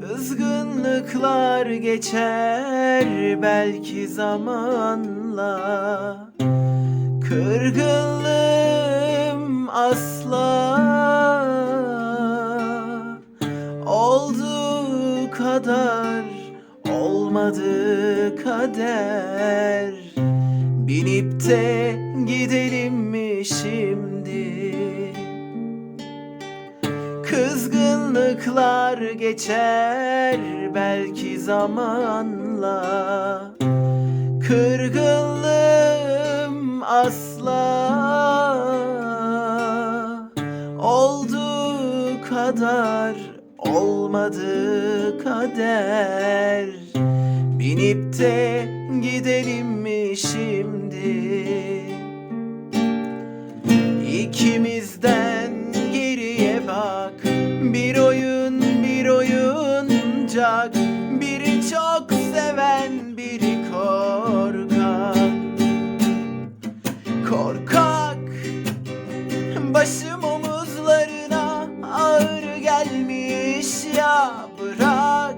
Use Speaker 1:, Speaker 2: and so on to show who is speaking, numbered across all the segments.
Speaker 1: Kızgınlıklar geçer belki zamanla. Kırgınlığım asla. Olduğu kadar olmadı kader. Binip de gidelim mi şimdi? Kızgınlıklar geçer belki zamanla Kırgınlığım asla Olduğu kadar olmadı kader Binip de gidelim mi şimdi? Oyuncak Biri çok seven biri korkak. Korkak Başım omuzlarına ağır gelmiş ya bırak.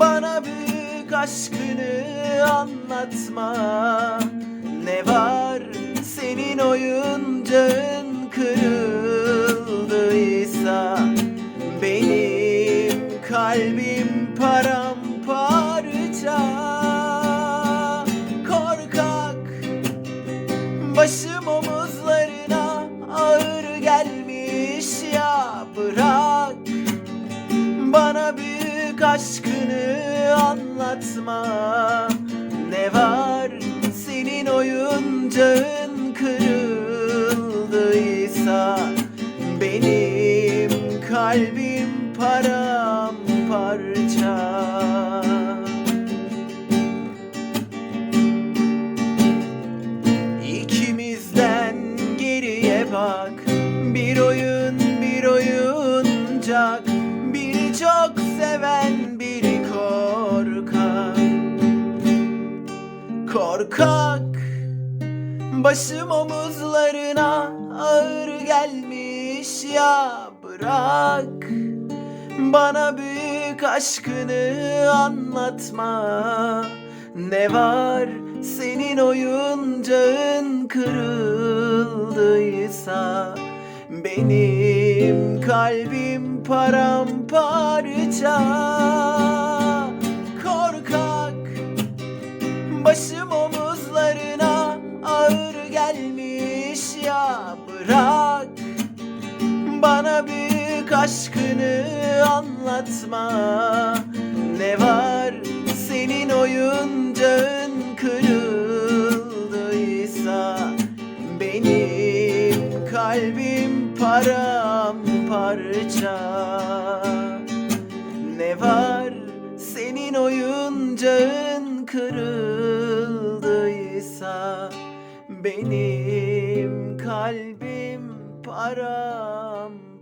Speaker 1: Bana büyük aşkını anlatma. Ne var senin oyuncağın kırıldıysa gelmiş ya bırak. Bana büyük aşkını anlatma. Ne var senin oyuncağın kırıldıysa Benim kalbim paramparça Korkak Başım omuzlarına ağır gelmiş. Ya bırak Bana büyük aşkını anlatma. Ne var senin oyuncağın kırıldıysa? Benim kalbim paramparça aşkını anlatma. Ne var senin oyuncağın kırıldıysa Benim kalbim paramparça. Ne var senin oyuncağın kırıldıysa Benim paramparça